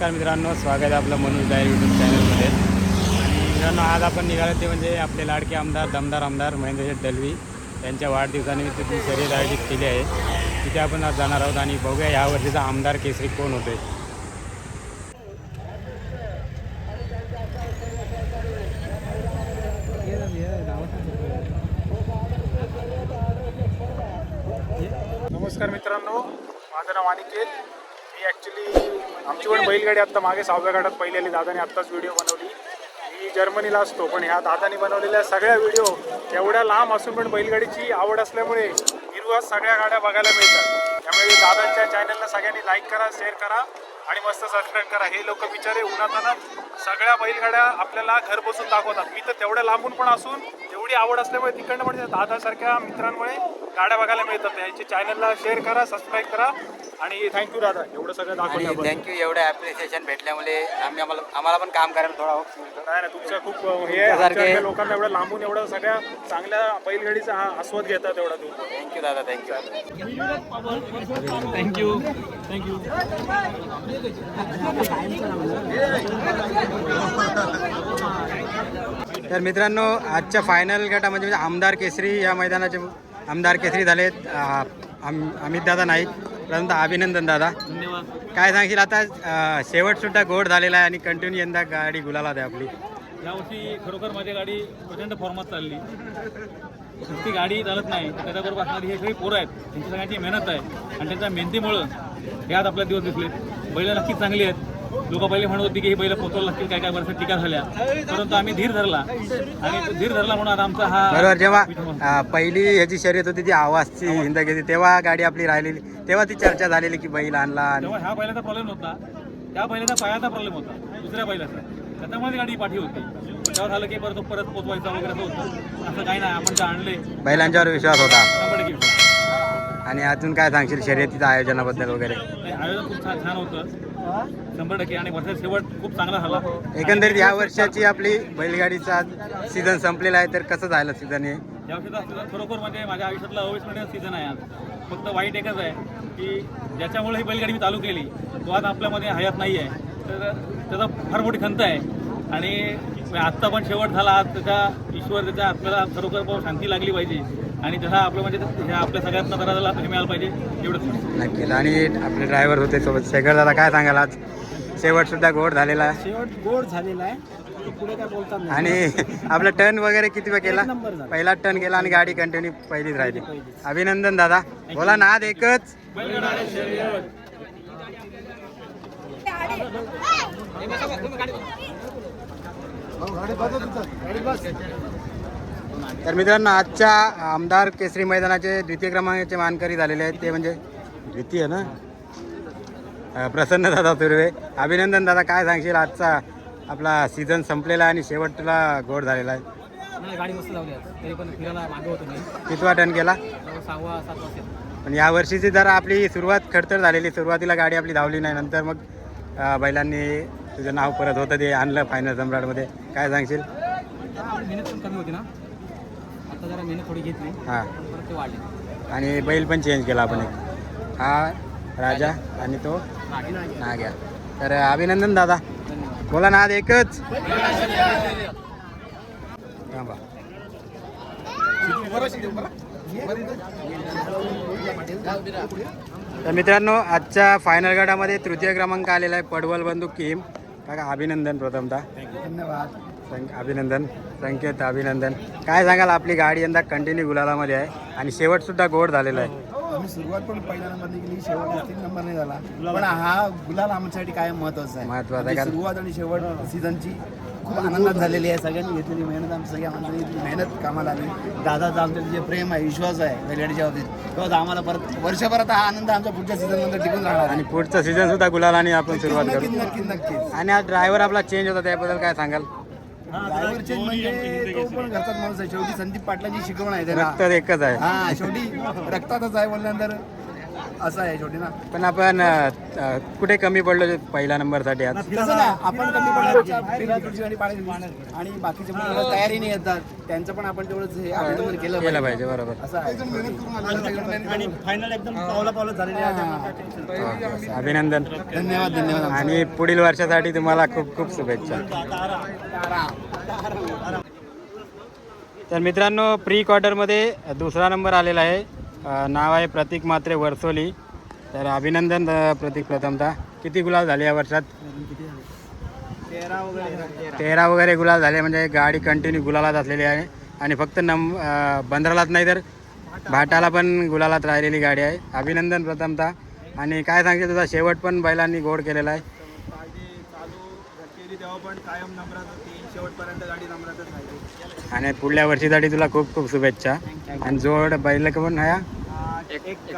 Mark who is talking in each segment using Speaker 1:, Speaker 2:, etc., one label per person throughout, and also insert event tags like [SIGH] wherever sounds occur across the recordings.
Speaker 1: नमस्कार मित्रांनो स्वागत आहे आपलं मनोज डायर यूट्यूब चॅनलमध्ये आणि मित्रांनो आज आपण निघालो ते म्हणजे आपले लाडके आमदार दमदार आमदार महेंद्रशेठ दलवी यांच्या वाढदिवसानिमित्त ती शर्यत आयोजित केली आहे. तिथे आपण आज जाणार आहोत आणि बघूया या वर्षीचा आमदार केसरी कोण होते
Speaker 2: नमस्कार मित्रांनो माझं नाव अनिकेत मी ॲक्च्युली गाडी आत्ता मागे सहाव्या गाडात पहिलेली दादाने आत्ताच व्हिडिओ बनवली. मी जर्मनीला असतो पण ह्या दादाने बनवलेल्या सगळ्या व्हिडिओ एवढ्या लांब असून पण बैलगाडीची आवड असल्यामुळे हिरवा सगळ्या गाड्या बघायला मिळतात. त्यामुळे दादांच्या चॅनलला सगळ्यांनी लाईक करा शेअर करा आणि मस्त सबस्क्राईब करा. हे लोक बिचारे उन्हातानात सगळ्या बैलगाड्या आपल्याला घर बसून दाखवतात. मी तर तेवढ्या लांबून पण असून एवढी आवड असल्यामुळे तिकडनं म्हणजे दादासारख्या मित्रांमुळे गाड्या बघायला मिळतात. यांच्या चॅनलला शेअर करा सबस्क्राईब करा आणि थँक्यू दादा. एवढं सगळं दाखवल्याबद्दल
Speaker 3: थँक्यू एवढं ॲप्रिसिएशन भेटल्यामुळे आम्ही आम्हाला आम्हाला पण काम करायला थोडा
Speaker 2: नाही नाही तुमचं खूप हे आहे. लोकांना एवढं लांबून एवढं सगळ्या चांगल्या बैलगाडीचा हा आस्वाद घेतात एवढा तू
Speaker 3: थँक्यू दादा थँक्यू
Speaker 1: तर मित्रांनो आजच्या फायनल गटामध्ये म्हणजे आमदार केसरी या मैदानाचे आमदार केसरी झालेत अमित दादा नाईक प्रथमतः अभिनंदन दादा. काय सांगशील आता अं, शेवट सुद्धा गोड झालेला आहे आणि कंटिन्यू यंदा गाडी गुलाला आहे आपली.
Speaker 4: यावर्षी खरोखर माझी गाडी प्रचंड फॉर्मात चालली. नुसती गाडी चालत नाही त्याच्याबरोबर असणारी हे सगळी पोरं आहेत त्यांची सगळ्यांची मेहनत आहे. आणि त्यांच्या मेहनतीमुळं हे आज आपल्या दिवस दिसले. बैल नक्कीच चांगली आहेत. लोक पहिले म्हणत होती की ही बैल पोचवलं लागतील काय काय वर्ष टीका झाल्या. परंतु आम्ही धीर धरला. आणि तो धीर धरला म्हणून आज आमचा हा
Speaker 1: बरोबर जेव्हा
Speaker 4: होता.
Speaker 1: पहिली ह्याची शर्यत होती ती आवाजची हिंद घेतली तेव्हा गाडी आपली राहिलेली तेव्हा ती चर्चा झालेली की बैल आणला आणि
Speaker 4: तेव्हा ह्या बैलाचा प्रॉब्लेम नव्हता त्या बैलाचा पायाचा प्रॉब्लेम होता. दुसऱ्या बैलाचा त्याच्यामुळे गाडी पाठी होती. तेव्हा झालं की परत तो परत पोचवायचा वगैरे असं होतं. असं काही नाही आपण जे आणले.
Speaker 1: बैलांच्यावर विश्वास होता.
Speaker 4: शंभर टक्के विश्वास.
Speaker 1: आणि अजून काय सांगशील शर्यतीच्या आयोजनाबद्दल वगैरे?
Speaker 4: आयोजन खूप छान छान होतं. शंभर टक्के आणि वर्षाचा शेवट खूप चांगला झाला.
Speaker 1: एकंदरीत या वर्षाची आपली बैलगाडीचा सीझन संपलेला आहे तर कसं झालं सीझन हे?
Speaker 4: या वर्षीचा खरोखर म्हणजे माझ्या आयुष्यातला अविस्मरणीय सीझन आहे आज. फक्त वाईट एकच आहे की ज्याच्यामुळे ही बैलगाडी मी चालू केली तो आज आपल्यामध्ये हयात नाही आहे. तर त्याचा फार मोठी खंत आहे. आणि आत्ता पण शेवट झाला आज त्याच्या ईश्वर त्याच्या आपल्याला खरोखर शांती लागली पाहिजे. आणि जसा आपलं म्हणजे हे आपल्या सगळ्यांना जरा हे मिळालं पाहिजे एवढंच.
Speaker 1: नक्कीच आणि आपले ड्रायव्हर होते सोबत. शेखर दादा काय सांगाल आज? शेवट सुद्धा गोड झालेला. आहे
Speaker 5: शेवट गोड झालेला आहे. पुढे काय बोलतात नाही.
Speaker 1: आणि आपला टर्न वगैरे किती वेळ केला. पहिला टर्न केला आणि गाडी कंटिन्यू पहिलीच राहिली. अभिनंदन दादा. बोला नाद एकच. तर मित्रांनो आजच्या आमदार केसरी मैदानाचे द्वितीय क्रमांकाचे मानकरी झालेले आहेत. ते म्हणजे द्वितीय ना? प्रसन्न दादा तुर्वे. अभिनंदन दादा काय सांगशील? आजचा आपला सीझन संपलेला आहे आणि शेवटला गोड झालेला आहे.
Speaker 5: गाडी मस्त लावली आहे. तरी पण फिरायला मागे होतो मी.
Speaker 1: कितवा केला?
Speaker 5: तेव्हा सहावा सात वाजता.
Speaker 1: पण या वर्षीची जरा आपली सुरुवात खडतर झालेली सुरुवातीला गाडी आपली धावली नाही नंतर मग बैलांनी तुझं नाव परत होतं ते आणलं फायनल सम्राटमध्ये. काय सांगशील?
Speaker 5: मेहनत पण कमी होती ना? आता जरा मेहनत थोडी घेतली.
Speaker 1: हां.
Speaker 5: परत ते वाढले.
Speaker 1: आणि बैल पण चेंज केला आपण एक. हा राजा आणि तो नाग्या. तर अभिनंदन दादा. बोला नाद एकच. थांबा. तर मित्रांनो आजच्या फायनल गटामध्ये तृतीय क्रमांक आलेला आहे पडवल बंधू किम काका अभिनंदन प्रथमतः.
Speaker 5: धन्यवाद.
Speaker 1: संक अभिनंदन. संकेत अभिनंदन. काय सांगाल आपली गाडी यंदा कंटिन्यू गुलालामध्ये आहे आणि शेवट सुद्धा गोड झालेला आहे.
Speaker 6: आम्ही सुरुवात पण पहिल्या नंबरने केली शेवट तीन नंबर नाही झाला. पण हा गुलाल आमच्यासाठी कायम महत्त्वाचा आहे.
Speaker 1: महत्त्वाचा आहे
Speaker 6: म्हणजे
Speaker 1: कारण-
Speaker 6: सुरुवात आणि शेवट सीझनची खूप आनंदात झालेली आहे. सगळ्यांनी घेतलेली मेहनत आमच्या सगळ्या माणसांनी मेहनत कामाला आली. दादाचा आमच्या जे प्रेम आहे विश्वास आहे बैलगाडीच्या बाबतीत तो आम्हाला परत वर्षभरात हा आनंद आमच्या पुढच्या सीझनमध्ये टिकून राहणार
Speaker 1: आणि पुढचा सीझन सुद्धा गुलालाने आपण सुरुवात
Speaker 6: नक्कीच
Speaker 1: करू.
Speaker 6: नक्कीच नक्कीच.
Speaker 1: आणि आज ड्रायव्हर आपला चेंज होता त्याबद्दल काय सांगाल?
Speaker 6: ड्रायव्हर चेंज म्हणजे तो पण घरचाच माणूस आहे. शेवटी संदीप पाटलाची शिकवण आहे त्याला.
Speaker 1: रक्त एकच आहे.
Speaker 6: हा शेवटी रक्तातच आहे बोलल्यानंतर असं आहे छोटी ना
Speaker 1: पण आपण अ, कुठे कमी पडलो पहिल्या नंबरसाठी आज?
Speaker 6: तसं ना आपण कमी पडलो आणि पाणी आणि बाकीचे पण एवढं तयारी नाही येतात त्यांचं पण आपण तेवढंच हे अभिनंदन केलं
Speaker 1: केलं पाहिजे. बरोबर.
Speaker 6: असं आहे.
Speaker 5: आणि फायनल एकदम पावला पावलं झालेली आहे.
Speaker 1: ओके. अभिनंदन.
Speaker 6: धन्यवाद धन्यवाद
Speaker 1: आणि पुढील वर्षासाठी तुम्हाला खूप खूप शुभेच्छा. तर मित्रांनो प्री क्वार्टरमध्ये दुसरा नंबर आलेला आहे. नाव आहे प्रतीक मात्रे वर्सोली. तर अभिनंदन प्रतीक प्रथमतः. किती गुलाल झाले या वर्षात? तेरा वगैरे गुलाल झाले म्हणजे गाडी कंटिन्यू गुलालात असलेली आहे. आणि फक्त नम बंदरालाच नाही तर भाटाला पण गुलालात राहिलेली गाडी आहे. अभिनंदन प्रथमतः. आणि काय सांगते तुझा शेवट पण बैलांनी गोड केलेला आहे.
Speaker 5: शेवटपर्यंत गाडी राहिली.
Speaker 1: आणि पुढल्या वर्षीसाठी तुला खूप खूप शुभेच्छा. आणि जोड बैल पण हा?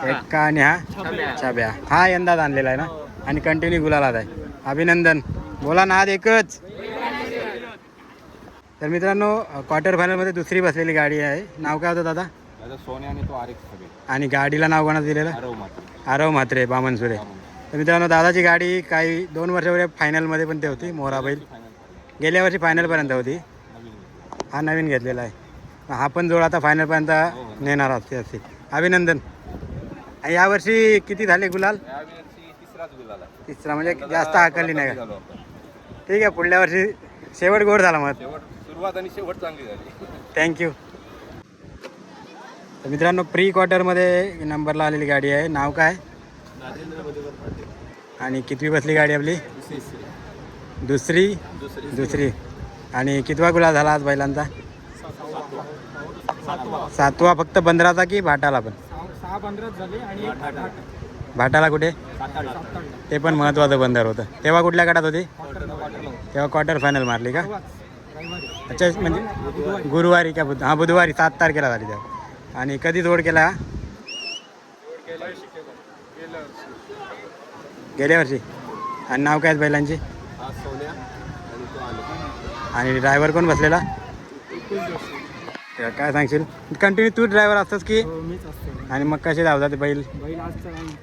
Speaker 1: एक्का आणि हा? छाब्या. हा यंदाच आणलेला आहे ना? आणि कंटिन्यू गुलालात आहे. अभिनंदन. बोला ना आज एकच. तर मित्रांनो क्वार्टर फायनलमध्ये दुसरी बसलेली गाडी आहे. नाव काय होतं दादा?
Speaker 3: सोने आणि तो आरेख सगळे.
Speaker 1: आणि गाडीला नाव कोणाचं दिलेलं?
Speaker 3: आरव मात्र
Speaker 1: आरव म्हात्रे बामनसुरे. तर मित्रांनो दादाची गाडी काही दोन वर्षापूर्वी फायनलमध्ये पण ते होती मोरा बैल. गेल्या वर्षी फायनलपर्यंत होती. हा नवीन घेतलेला आहे. हा पण जोड आता फायनलपर्यंत नेणार असते असते अभिनंदन. यावर्षी किती झाले गुलाल? तिसरा म्हणजे जास्त हाकलली नाही का? ठीक आहे पुढल्या वर्षी शेवट गोड झाला मग.
Speaker 3: सुरुवात आणि शेवट चांगली झाली.
Speaker 1: थँक्यू तर मित्रांनो प्री क्वार्टरमध्ये नंबरला आलेली गाडी आहे. नाव काय? आणि कितवी बसली गाडी आपली? दुसरी? दुसरी. आणि कितवा गुलाल झाला आज बैलांचा? सातवा. फक्त बंदराचा की भाटाला पण? भाटाला. कुठे? ते पण महत्त्वाचं बंदर होतं. तेव्हा कुठल्या गटात होती? तेव्हा क्वार्टर फायनल मारली का? अच्छा म्हणजे गुरुवारी. का बुध हां बुधवारी सात तारखेला झाली तेव्हा. आणि कधी जोड केला हा? गेल्या वर्षी. आणि नाव काय आहे आणि ड्रायव्हर कोण बसलेला? काय सांगशील? कंटिन्यू तू ड्रायव्हर असतोस की?
Speaker 5: मीच असतो.
Speaker 1: आणि मग कसे धावतात ते बैल?
Speaker 5: बैल आज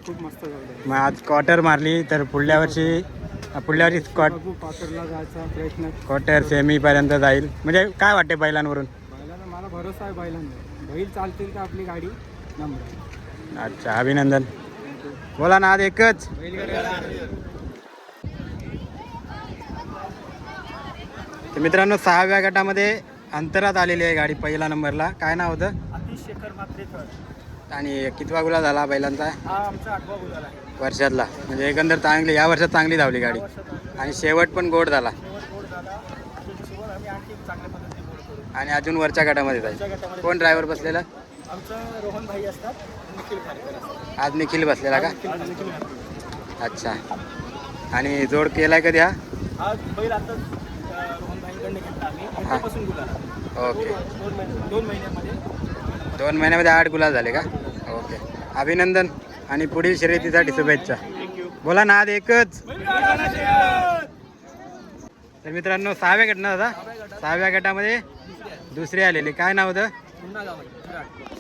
Speaker 5: खूप मस्त
Speaker 1: मग आज क्वार्टर मारली तर पुढल्या वर्षी पुढल्या वर्षी क्वार्ट
Speaker 5: बघू पात्रला जायचा प्रयत्न.
Speaker 1: क्वार्टर सेमीपर्यंत जाईल. म्हणजे काय वाटते बैलांवरून?
Speaker 5: बैलांना मला भरोसा आहे बैलांना बैल चालतील तर आपली गाडी? नंबर.
Speaker 1: अच्छा अभिनंदन. बोला ना आज एकच. तर मित्रांनो सहाव्या गटामध्ये अंतरात आलेली आहे गाडी पहिला नंबरला. काय नाव होतं?
Speaker 5: अतिश शेखर मात्रेकर.
Speaker 1: आणि कितवा गुला झाला बैलांचा
Speaker 5: हा आमचा आठवा गुलाल आहे.
Speaker 1: वर्षातला. म्हणजे एकंदर चांगली या वर्षात चांगली धावली गाडी. आणि शेवट पण गोड झाला.
Speaker 5: शेवट गोड झाला. शेवट आम्ही आणखी चांगल्या पद्धतीने गोड करू.
Speaker 1: आणि अजून वरच्या गटामध्ये जाईल. कोण ड्रायव्हर बसलेला?
Speaker 5: आमचं रोहन भाई असतात. निखिल खारकर असतात.
Speaker 1: आज निखिल बसलेला का?
Speaker 5: आज निखिल खारकर.
Speaker 1: अच्छा. आणि जोड केलाय कधी हा?
Speaker 5: आज बैल आताच. घेतला आम्ही. गुलाल.
Speaker 1: ओके.
Speaker 5: दोन महिने दोन महिन्यामध्ये.
Speaker 1: दोन महिन्यामध्ये आठ गुलाल झाले का? ओके. अभिनंदन आणि पुढील शर्यतीसाठी शुभेच्छा. बोला ना आज एकच. तर मित्रांनो सहाव्या गट ना दादा. सहाव्या गटामध्ये दुसरी आलेली. काय नाव होतं?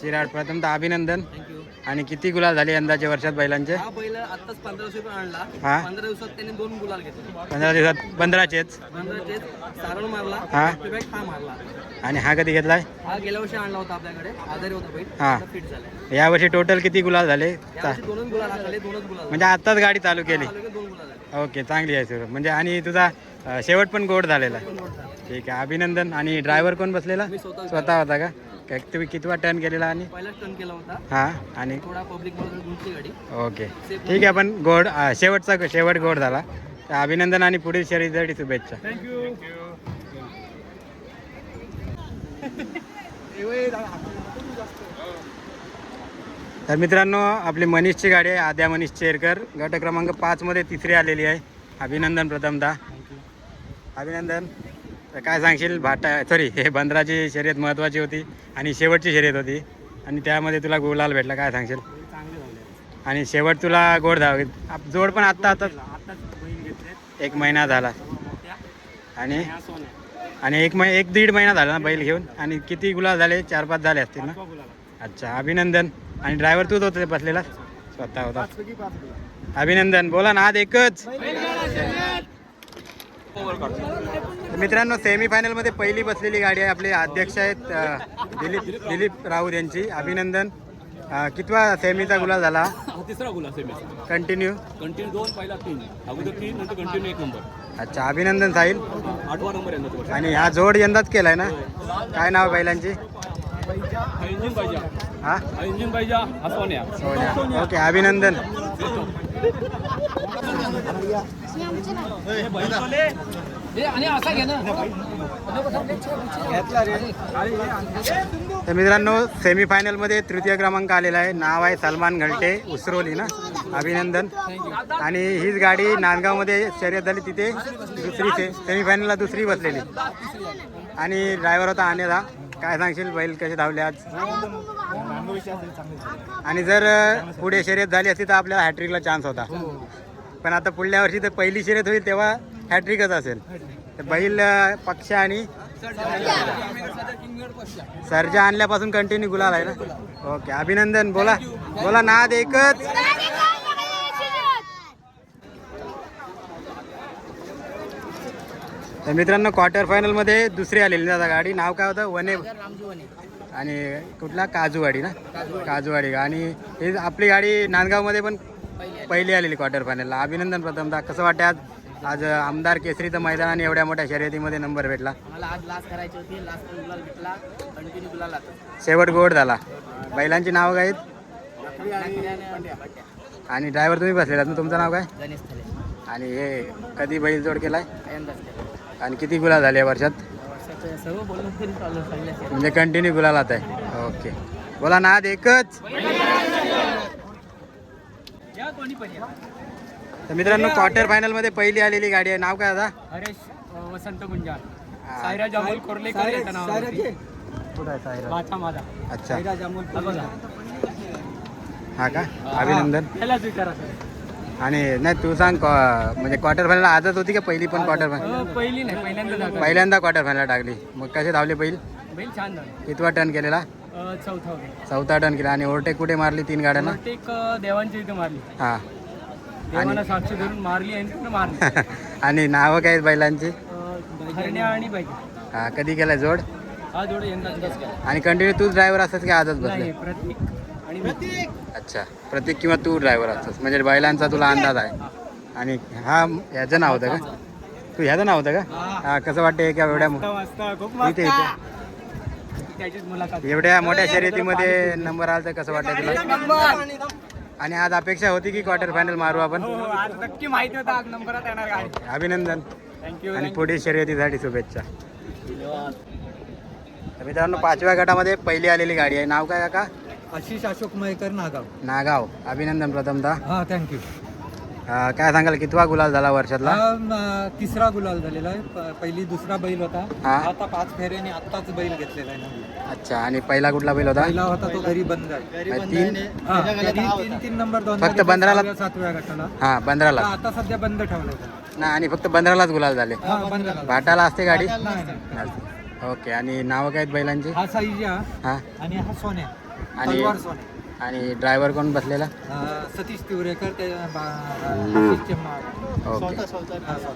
Speaker 1: शिराड प्रथमतः अभिनंदन.
Speaker 5: थँक्यू
Speaker 1: आणि किती गुलाल झाले यंदाच्या वर्षात बैलांचे?
Speaker 5: हा बैल आताच पंधराशे रुपये आणला.
Speaker 1: हा?
Speaker 5: पंधरा दिवसात त्याने दोन गुलाल घेतले.
Speaker 1: पंधरा दिवसात पंधराचेच?
Speaker 5: पंधराचे सारण मारला.
Speaker 1: हा.
Speaker 5: हा मारला.
Speaker 1: आणि हा कधी घेतलाय?
Speaker 5: हा गेल्या वर्षी आणला होता आपल्याकडे. आजारी होता बैल.
Speaker 1: हा.
Speaker 5: फिट झालाय.
Speaker 1: यावर्षी टोटल किती गुलाल झाले?
Speaker 5: यावर्षी दोनच गुलाल आले दोनच गुलाल
Speaker 1: म्हणजे आत्ताच गाडी चालू केली.
Speaker 5: आले की दोन गुलाल आले
Speaker 1: ओके चांगली आहे सर म्हणजे आणि तुझा अ, शेवट पण गोड झालेला. आहे ठीक आहे अभिनंदन. आणि ड्रायव्हर कोण बसलेला?
Speaker 5: मी स्वतः
Speaker 1: स्वतः होता का? काय तुम्ही कितवा टर्न केलेला आणि?
Speaker 5: पहिलाच टर्न केला होता.
Speaker 1: हां आणि?
Speaker 5: थोडा पब्लिकमध्ये गुंतली गाडी.
Speaker 1: ओके. ठीक आहे पण गोड शेवटचा शेवट गोड झाला. तर अभिनंदन आणि पुढील शर्यतीसाठी शुभेच्छा.
Speaker 5: थँक्यू
Speaker 1: तर मित्रांनो आपली मनीषची गाडी आहे आद्या मनीष चेरकर. गट क्रमांक पाचमध्ये तिसरी आलेली आहे. अभिनंदन प्रथमतः अभिनंदन. तर काय सांगशील? भाटा सॉरी हे बंदराची शर्यत महत्त्वाची होती आणि शेवटची शर्यत होती. आणि त्यामध्ये तुला गुलाल भेटला काय सांगशील? आणि शेवट तुला गोड धाव जोड पण आत्ता
Speaker 5: आताच घेतले
Speaker 1: एक महिना झाला. आणि आणि एक मै एक दीड महिना झाला ना बैल घेऊन. आणि किती गुलाल झाले? चार पाच झाले असतील ना? अच्छा अभिनंदन. आणि ड्रायव्हर तूच होते बसलेला? स्वतः होता. अभिनंदन. बोला ना आज एकच. मित्रांनो सेमीफायनलमध्ये पहिली बसलेली गाडी आहे. आपले अध्यक्ष आहेत दिलीप दिलीप राऊत यांची. अभिनंदन. कितवा सेमीचा गुलाल झाला?
Speaker 7: हा तिसरा गुला सेमीचा
Speaker 1: कंटिन्यू
Speaker 7: कंटिन्यू दोन पहिला तीन. अगोदर तीन नंतर कंटिन्यू एक नंबर
Speaker 1: अच्छा अभिनंदन साहिल.
Speaker 7: आठवा नंबर वर्ष.
Speaker 1: आणि हा जोड यंदाच केलाय ना? काय नाव बैलांची
Speaker 7: इंजिन पाहिजे
Speaker 1: हा?
Speaker 7: इंजिन पाहिजे सोन्या.
Speaker 1: सोन्या. ओके अभिनंदन. तर मित्रांनो सेमीफायनलमध्ये तृतीय क्रमांक आलेला आहे. नाव आहे सलमान घलटे उसरोली ना? अभिनंदन. आणि हीच गाडी नांदगावमध्ये शर्यत झाली तिथे दुसरी से सेमीफायनलला दुसरी बसलेली. आणि ड्रायव्हर होता आणेदा काय सांगशील बैल कसे धावले आज? आणि जर पुढे शर्यत झाली असती तर आपल्याला हॅट्रिकला चान्स होता. पण आता पुढल्या वर्षी तर पहिली शर्यत होईल तेव्हा हॅट्रिकच असेल. तर बैल पक्ष आणि सर्जा आणल्यापासून कंटिन्यू गुलाल आहे ना? ओके अभिनंदन. बोला बोला नाद एकच. तर मित्रांनो क्वार्टर फायनलमध्ये दुसरी आलेली दादा गाडी. नाव काय होतं? वने आणि कुठला? काजूवाडी ना? काजूवाडी. आणि ही आपली गाडी नांदगावमध्ये पण पहिली आलेली. क्वार्टर फायनलला अभिनंदन प्रथमतः कसं वाटतं आज? आज आमदार केसरीचं मैदान आणि एवढ्या मोठ्या शर्यतीमध्ये नंबर भेटला.
Speaker 6: मला आज लास्ट करायची होती. लास्ट गुलाल भेटला. कंटिन्यू गुलाल
Speaker 1: शेवट गोड झाला. बैलांची नावं काय आणि ड्रायव्हर तुम्ही बसलेलात ना? तुमचं नाव काय?
Speaker 6: गणेश
Speaker 1: आणि हे कधी बैल जोड केलाय. आणि किती गुलाल झाले या वर्षात? म्हणजे कंटिन्यू गुलालात आहे. ओके बोला नाद एकच. तर मित्रांनो क्वार्टर फायनलमध्ये पहिली आलेली गाडी आहे. नाव काय आता
Speaker 5: हरेश वसंत गुंजाळ
Speaker 1: हा.
Speaker 5: सायराज अमोल माझा
Speaker 1: अच्छा. हा का? अभिनंदन.
Speaker 5: त्यालाच विचारा सर.
Speaker 1: आणि नाही तू सांग क्वा- म्हणजे क्वार्टर फायनल आजच होती का पहिली पण क्वार्टर फायनल
Speaker 5: पहिली नाही पहिल्यांदा.
Speaker 1: पहिल्यांदा क्वार्टर फायनल टाकली. मग कसे धावले बैल?
Speaker 5: बैल छान झालं
Speaker 1: कितवा टर्न केलेला?
Speaker 5: चौथा
Speaker 1: चौथा टर्न केला. आणि ओव्हरटेक कुठे मारली तीन गाड्यांना?
Speaker 5: एक देवांची इथे मारली.
Speaker 1: हा.
Speaker 5: साक्षी धरून मारली आणि तिकडे मारली. [LAUGHS]
Speaker 1: आणि नावं काय आहेत बैलांची?
Speaker 5: हरण्या आणि
Speaker 1: हा कधी केलाय जोड?
Speaker 5: हा
Speaker 1: आणि कंटिन्यू तूच ड्रायव्हर असतात की आजच
Speaker 5: नाही
Speaker 1: बसले
Speaker 5: प्रतीक आणि.
Speaker 1: अच्छा. प्रत्येक किंवा तू ड्रायव्हर असतोस. म्हणजे बैलांचा तुला अंदाज आहे. आणि हा ह्याचं नाव होतं का? तू ह्याचं नाव होतं का? हा. कसं वाटतं का एवढ्या इथे इथे.
Speaker 5: त्याचीच मुलाखत.
Speaker 1: एवढ्या मोठ्या शर्यतीमध्ये नंबर आला तर कसं वाटतं तुला? आणि आज अपेक्षा होती की क्वार्टर फायनल मारू आपण?
Speaker 5: हो आज नक्की माहिती होतं आज नंबरात येणार गाडी.
Speaker 1: अभिनंदन.
Speaker 5: थँक्यू
Speaker 1: आणि पुढील शर्यतीसाठी शुभेच्छा. तर मित्रांनो पाचव्या गटामध्ये पहिली आलेली गाडी आहे. नाव काय काका?
Speaker 5: आशिष अशोक मयकर नागाव.
Speaker 1: नागाव. अभिनंदन प्रथमतः.
Speaker 5: हा थँक्यू
Speaker 1: अं, काय सांगाल कितवा गुलाल झाला वर्षातला?
Speaker 5: हा म, तिसरा गुलाल झालेला आहे. प- पहिली दुसरा बैल होता.
Speaker 1: हा.
Speaker 5: आता पाच फेऱ्याने आत्ताच बैल घेतलेला आहे नवीन.
Speaker 1: अच्छा आणि पहिला कुठला बैल होता?
Speaker 5: पहिला होता तो घरी बंद आहे.
Speaker 1: तीन
Speaker 5: हा, घरी तीन तीन नंबर दोन
Speaker 1: फक्त बंदराला-
Speaker 5: सातव्या गटाला.
Speaker 1: हा पंधराला
Speaker 5: आता सध्या बंद ठेवलं.
Speaker 1: ना आणि फक्त पंधरालाच गुलाल झाले.
Speaker 5: हा बंद झाला.
Speaker 1: भाटाला असते गाडी?
Speaker 5: नाही, नाही.
Speaker 1: ओके आणि नावं काय आहेत बैलांची?
Speaker 5: हा साईजा
Speaker 1: हा.
Speaker 5: आणि हा सोन्या.
Speaker 1: आणि
Speaker 5: तलवार सोन्या.
Speaker 1: आणि ड्रायव्हर कोण बसलेला?
Speaker 5: सतीश तिवरेकर ते बा- आशिषचे मा-
Speaker 1: ओके.
Speaker 5: हा, स्वतः.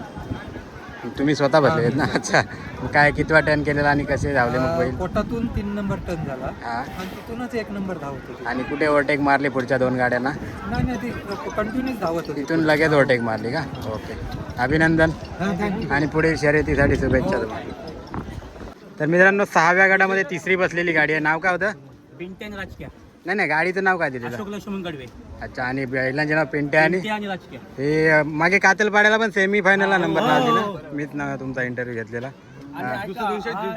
Speaker 1: तुम्ही स्वतः बसले आहेत ना? अच्छा. मग काय कितवा टर्न केलेला आणि कसे धावले मग
Speaker 5: अं,
Speaker 1: बैल?
Speaker 5: पोटातून तीन नंबर टन झाला.
Speaker 1: हा.
Speaker 5: आणि तिथूनच एक नंबर धावत होती.
Speaker 1: आणि कुठे ओव्हरटेक मारली पुढच्या दोन गाड्यांना?
Speaker 5: नाही नाही ती कंटिन्यूच धावत होती.
Speaker 1: तिथून लगेच ओव्हरटेक मारली का? ओके. अभिनंदन.
Speaker 5: हा
Speaker 1: आणि पुढील शर्यतीसाठी शुभेच्छा तुम्हाला. तर मित्रांनो सहाव्या गटामध्ये तिसरी बसलेली गाडी आहे. नाव काय होतं?
Speaker 5: बिंटेन राजकीय.
Speaker 1: नाही नाही गाडीचं नाव काय दिलेलं?
Speaker 5: अशोक लक्ष्मण गडवे.
Speaker 1: अच्छा आणि बैलांचे नाव पिंटे आणि
Speaker 5: ते आणि राजकीय.
Speaker 1: हे अं, मागे कातलपाड्याला पण सेमी फायनलला नंबर लागले ना? मीच ना तुमचा इंटरव्ह्यू घेतलेला. हा.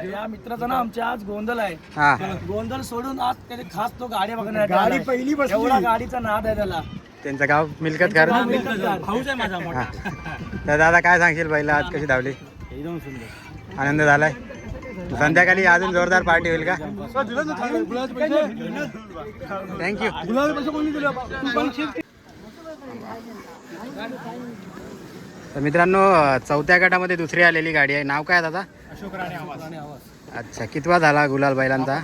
Speaker 8: या मित्राचं ना आमच्या आज गोंधळ आहे.
Speaker 1: हा.
Speaker 8: गोंधळ सोडून आज त्याने खास तो गाडी बघण्यात गाडी पहिली एवढा गाडीचा नाद आहे त्याला.
Speaker 1: त्यांचं गाव मिलकत घर
Speaker 5: भाऊच आहे माझा मोठा.
Speaker 1: हा तर दादा काय सांगशील बैला आज कशी धावली?
Speaker 5: एकदम सुंदर.
Speaker 1: आनंद झालाय? संध्याकाळी अजून जोरदार पार्टी होईल का? थँक्यू तर मित्रांनो चौथ्या गटामध्ये दुसरी आलेली गाडी आहे. नाव काय दादा?
Speaker 5: अशोक राणे आवाज
Speaker 1: अच्छा कितवा झाला गुलाल बैलांचा?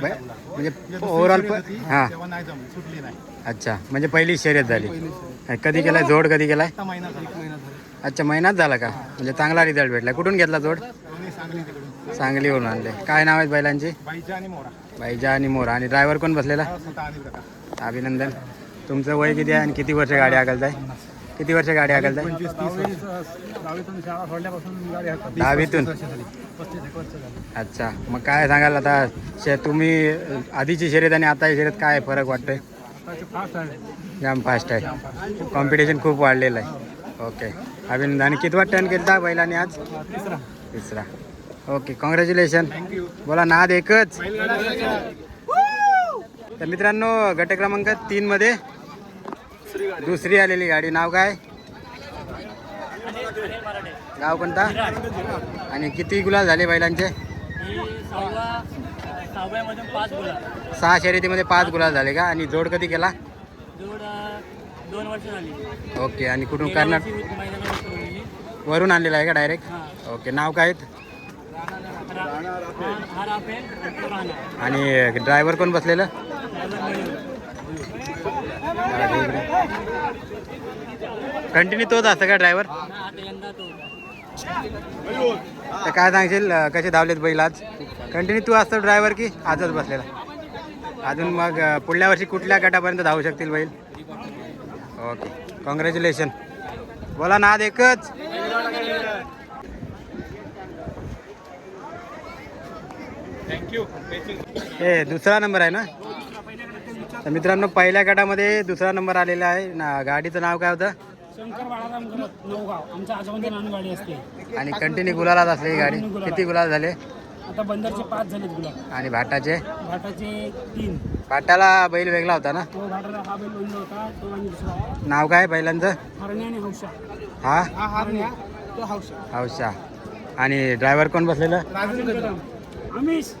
Speaker 1: म्हणजे ओव्हरऑल हां. अच्छा म्हणजे पहिली शर्यत झाली. कधी केलाय? जोड कधी केलाय? अच्छा महिनाच झाला का? म्हणजे चांगला रिझल्ट भेटला. कुठून घेतला जोड? सांगलीवरून आणले. काय नाव आहेत बैलांची?
Speaker 2: बाईजा आणि मोरा.
Speaker 1: बाईजा आणि मोरा. आणि ड्रायव्हर कोण बसलेला?
Speaker 2: आणि
Speaker 1: अभिनंदन. तुमचं वय किती आहे आणि किती वर्ष गाडी हाकलताय किती वर्ष गाडी हाकलताय
Speaker 5: दहावीतून
Speaker 1: अच्छा. मग काय सांगाल आता? शे तुम्ही आधीची शर्यत आणि आता शर्यत काय फरक वाटतोय?
Speaker 5: आताचे फास्ट आहे.
Speaker 1: जाम फास्ट आहे. कॉम्पिटिशन खूप वाढलेलं आहे. ओके अभिनंदन. आणि कितवा टर्न केलता बैलाने आज?
Speaker 5: तिसरा.
Speaker 1: तिसरा. ओके कॉंग्रॅच्युलेशन बोला नाद एकच. तर मित्रांनो गट क्रमांक तीन मध्ये दुसरी आलेली गाडी. नाव काय? गाव कोणता? आणि किती गुलाल झाले बैलांचे? सहा शर्यतीमध्ये पाच गुलाल झाले का? आणि जोड कधी केला? ओके आणि कुठून कर्नाटक वरून आणलेला आहे का डायरेक्ट ओके नाव काय? आहेत? आणि ड्रायव्हर कोण बसलेलं? कंटिन्यू तोच असतं का ड्रायव्हर तर काय सांगशील कसे धावलेत बैल आज? कंटिन्यू तू असतो ड्रायव्हर की आजच बसलेला? अजून मग पुढल्या वर्षी कुठल्या गटापर्यंत धावू शकतील बैल? ओके कॉंग्रॅच्युलेशन बोला ना आज एकच. हे दुसरा नंबर आहे ना? तर मित्रांनो पहिल्या गटामध्ये दुसरा नंबर आलेला आहे. ना गाडीचं नाव काय होतं? आणि कंटिन्यू गुलालात असली ही गाडी. किती गुलाल झाले?
Speaker 8: आता बंदरचे पाच झालेत गुलाब
Speaker 1: आणि भाटाचे?
Speaker 8: घाटाचे तीन.
Speaker 1: भाटाला बैल वेगळा होता ना?
Speaker 8: तो हा बैल बंद होता तो आणि दुसरा
Speaker 1: नाव काय बैलांचं
Speaker 8: हरण्या आणि हौशा.
Speaker 1: हा?
Speaker 8: हा हरण्या तो हौशा.
Speaker 1: हौशा. आणि ड्रायव्हर कोण बसलेलं?
Speaker 8: कदम. अमिश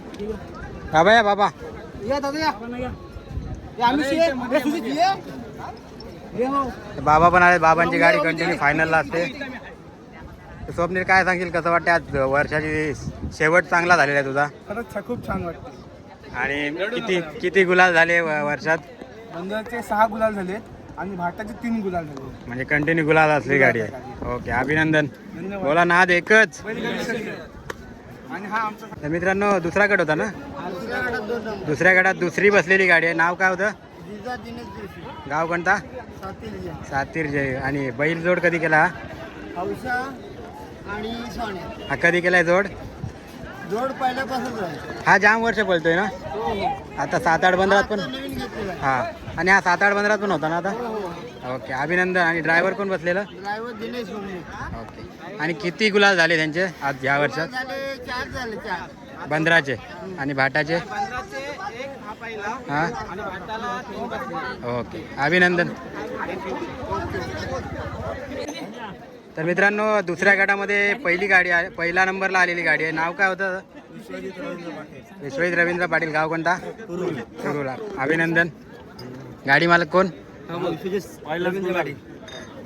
Speaker 1: बाबा या बाबा.
Speaker 8: या दादा या. हो.
Speaker 1: बाबा पण आले बाबांची गाडी कंटिन्यू फायनलला असते. स्वप्नील काय सांगशील कसं वाटतं आज वर्षाची शेवट चांगला झालेला आहे तुझा?
Speaker 5: खरंच खूप छान वाटते
Speaker 1: आणि किती किती गुलाल झाले वर्षात?
Speaker 5: बंदरचे सहा गुलाल झालेत आणि भाटाचे तीन गुलाल झाले.
Speaker 1: म्हणजे कंटिन्यू गुलाल असली गाडी आहे. ओके अभिनंदन. बोला नाद एकच.
Speaker 5: आणि हा आमचा
Speaker 1: तर मित्रांनो दुसरा गट होता ना? दुसऱ्या गटात दुसरी बसलेली गाडी आहे. नाव काय होतं? गाव कोणता? सातीर जय. आणि बैल जोड कधी केला? हा?
Speaker 6: आणि सोन्या
Speaker 1: हा कधी केलाय जोड?
Speaker 6: जोड पहिल्यापासून
Speaker 1: हा जाम वर्ष बोलतोय ना? आता सात आठ बंदरात पण
Speaker 6: नवीन घेतलेला आहे.
Speaker 1: हा. आणि हा सात आठ बंदरात पण होता ना आता? ओके अभिनंदन. आणि ड्रायव्हर कोण बसलेलं?
Speaker 6: Driver Dinesh
Speaker 1: okay. आणि किती गुलाल झाले त्यांचे आज ह्या वर्षात?
Speaker 6: झाले चार झाले चार.
Speaker 1: बंदराचे. आणि भाटाचे? हा ओके. अभिनंदन. तर मित्रांनो दुसऱ्या गटामध्ये पहिली गाडी आहे पहिला नंबरला आलेली गाडी आहे. नाव काय होतं? विश्वजित रवींद्र पाटील. गाव कोणता? अभिनंदन. गाडी मालक कोण?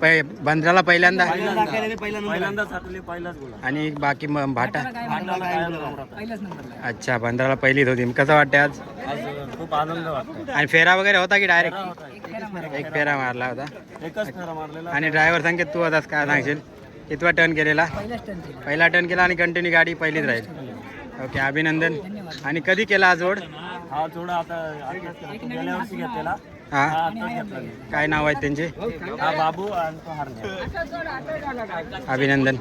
Speaker 1: पै बंदराला पहिल्यांदा.
Speaker 8: पहिल्यांदा साठवले पहिलाच बोला.
Speaker 1: आणि बाकी मग भाटा. अच्छा बंदराला पहिलीच होती. कसं वाटते आज?
Speaker 8: आज खूप आनंद वाटतो
Speaker 1: आणि फेरा वगैरे होता की डायरेक्ट एक फेरा मारला होता.
Speaker 8: एकच फेरा मारलेला.
Speaker 1: आणि ड्रायव्हर सांगेत तू होतास काय सांगशील? कितवा टर्न केलेला? पहिला टर्न केला आणि कंटिन्यू गाडी पहिलीच राहील ओके अभिनंदन. आणि कधी केला हा जोड?
Speaker 8: हा थोडा आता गेल्या वर्षी घेतलेला.
Speaker 1: हा?
Speaker 8: हा.
Speaker 1: काय नाव आहेत त्यांचे?
Speaker 8: हा बाबू आणि तो हरण्या.
Speaker 1: अभिनंदन.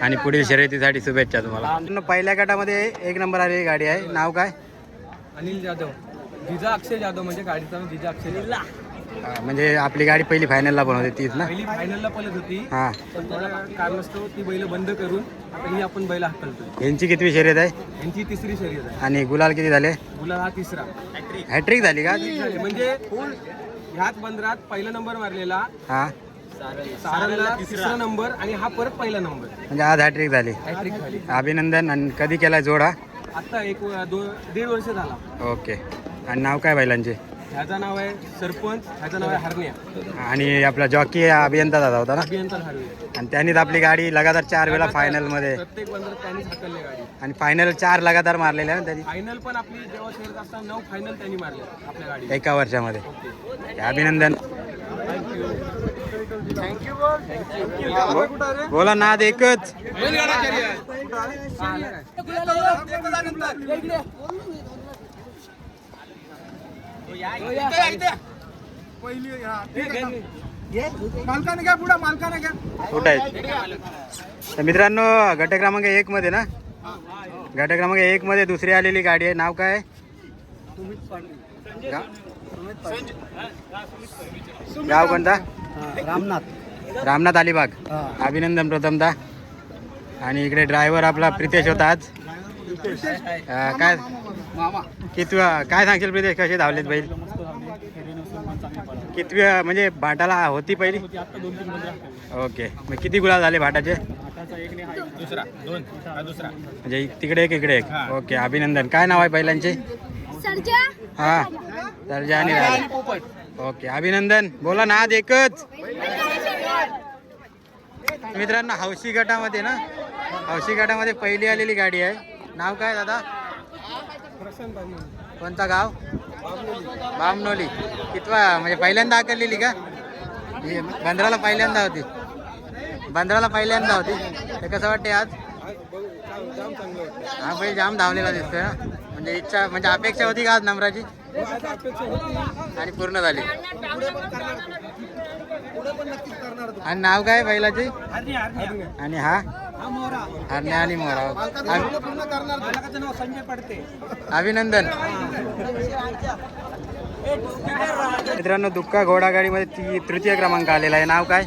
Speaker 1: आणि पुढील शर्यतीसाठी शुभेच्छा तुम्हाला. पहिल्या गटामध्ये एक नंबर आलेली गाडी आहे. नाव काय?
Speaker 5: अनिल जाधव. जिजा अक्षय जाधव म्हणजे गाडीचा जिजा अक्षय जाधव.
Speaker 1: म्हणजे आपली गाडी पहिली फायनलला पण होती तीच ना?
Speaker 5: पहिली फायनलला पळत होती.
Speaker 1: हा.
Speaker 5: पण थोड्या कारणास्तव ती बैल बंद करून आता ही आपण बैल हाकलतो
Speaker 1: यांची कितवी शर्यत आहे?
Speaker 5: यांची तिसरी शर्यत आहे.
Speaker 1: आणि गुलाल किती झाले?
Speaker 5: गुलाल हा तिसरा.
Speaker 1: हॅट्रिक झाली का?
Speaker 5: झाले. म्हणजे ह्याच बंदरात पहिला नंबर मारलेला
Speaker 1: हा.
Speaker 5: सारंगला तिसरा नंबर आणि हा परत पहिला नंबर
Speaker 1: म्हणजे आज हॅट्रिक झाली.
Speaker 5: हॅट्रिक झाली.
Speaker 1: अभिनंदन. आणि कधी केला जोड?
Speaker 5: आता एक व- दीड वर्ष झाला.
Speaker 1: ओके. आणि नाव काय बैलांचे?
Speaker 7: ह्याचं नाव आहे सरपंच ह्याचं नाव आहे हरण्या.
Speaker 1: आणि आपला जॉकी अभियंता दादा होता ना?
Speaker 7: अभियंता हरवे
Speaker 1: आणि त्यांनीच आपली गाडी लगातार चार वेळा फायनलमध्ये
Speaker 7: प्रत्येक बंदर त्यांनीच हाकलली गाडी.
Speaker 1: आणि फायनल चार लगातार मारलेले आहे ना त्यांनी?
Speaker 7: फायनल पण आपली जेव्हा शहरात असताना नऊ फायनल त्यांनी मारले आपल्या गाडी
Speaker 1: एका वर्षामध्ये. अभिनंदन. बो- बोला नाद एकच.
Speaker 2: मालकाने घ्या पुढे मालकाने घ्या.
Speaker 1: कुठं आहेत? तर मित्रांनो गट क्रमांक एक मध्ये ना? गट क्रमांक एक मध्ये दुसरी आलेली गाडी आहे. नाव काय? गाव? कोणता?
Speaker 8: रामनाथ.
Speaker 1: रामनाथ अलिबाग. अभिनंदन प्रथमता आणि इकडे ड्रायव्हर आपला प्रितेश होता आज. काय किती काय सांगशील प्रितेश कसे धावलेत बैल? कितवी म्हणजे भाटाला होती पहिली?
Speaker 4: आता दोन तीन बंदर
Speaker 1: ओके. मग किती गुलाब झाले भाटाचे?
Speaker 4: आताचा एक नाही हा दुसरा. दोन. हा दुसरा.
Speaker 1: म्हणजे तिकडे एक इकडे एक. ओके अभिनंदन. काय नाव आहे पहिल्यांचे?
Speaker 9: सरजा.
Speaker 1: हा. सर्जा आणि राजा. ओके अभिनंदन. बोला ना आज एकच. मित्रांनो हौशी गटामध्ये ना हौशी गटामध्ये पहिली आलेली गाडी आहे. नाव काय दादा? कोणता गाव? बामनोली. कितवा म्हणजे पहिल्यांदा आकारलेली का? बंदराला पहिल्यांदा होती. बंदराला पहिल्यांदा होती. ते कसं वाटते आज? हा बैल जाम धावलेला दिसतोय ना म्हणजे इच्छा म्हणजे अपेक्षा होती का आज नम्राची? आणि पूर्ण झाली. आणि नाव काय बैलाचे आणि हा? हरण्या आणि मोरा.
Speaker 8: संजय पडते
Speaker 1: अभिनंदन. मित्रांनो दुःख घोडागाडीमध्ये ती तृतीय क्रमांक आलेला आहे. नाव काय?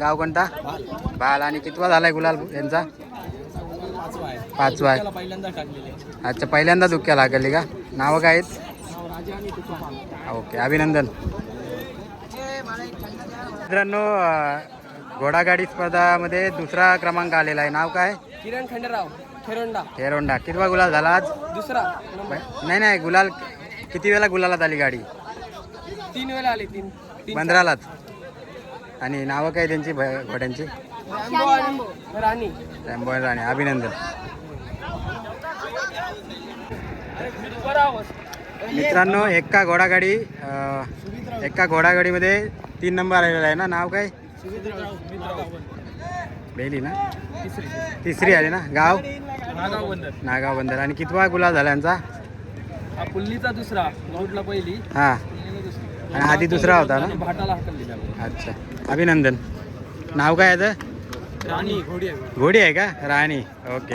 Speaker 1: गाव कोणता? बाल. आणि कितवा झालाय गुलाल यांचा? पाचवा आहे. अच्छा पहिल्यांदा दुःख्या लागली का? नावं काय आहेत? ओके अभिनंदन. मित्रांनो घोडागाडी स्पर्धामध्ये दुसरा क्रमांक आलेला आहे. नाव काय?
Speaker 7: किरण खंडेराव खेरोंडा.
Speaker 1: हेरोंडा कितवा गुलाल झाला आज?
Speaker 7: दुसरा
Speaker 1: नाही नाही गुलाल किती वेळा गुलालात आली गाडी?
Speaker 7: तीन वेळा आले तीन
Speaker 1: पंधरालाच. आणि नावं काय त्यांची? भ- घोड्यांची?
Speaker 7: राणी.
Speaker 1: रॅम्बो आणि राणी. अभिनंदन. मित्रांनो एक्का घोडागाडी अं, एक्का घोडागाडीमध्ये तीन नंबर आलेला आहे ना? नाव काय? बेली ना? तिसरी आली ना? गाव?
Speaker 4: नागाव बंदर
Speaker 1: नागाव बंदर आणि कितवा गुलाल झाला यांचा?
Speaker 7: पुल्लीचा दुसरा गौडला पहिली.
Speaker 1: हां. आणि आधी दुसरा होता ना?
Speaker 7: भाटाला
Speaker 1: अच्छा. अभिनंदन. नाव काय याचं?
Speaker 7: राणी आहे.
Speaker 1: घोडी आहे का? राणी. ओके.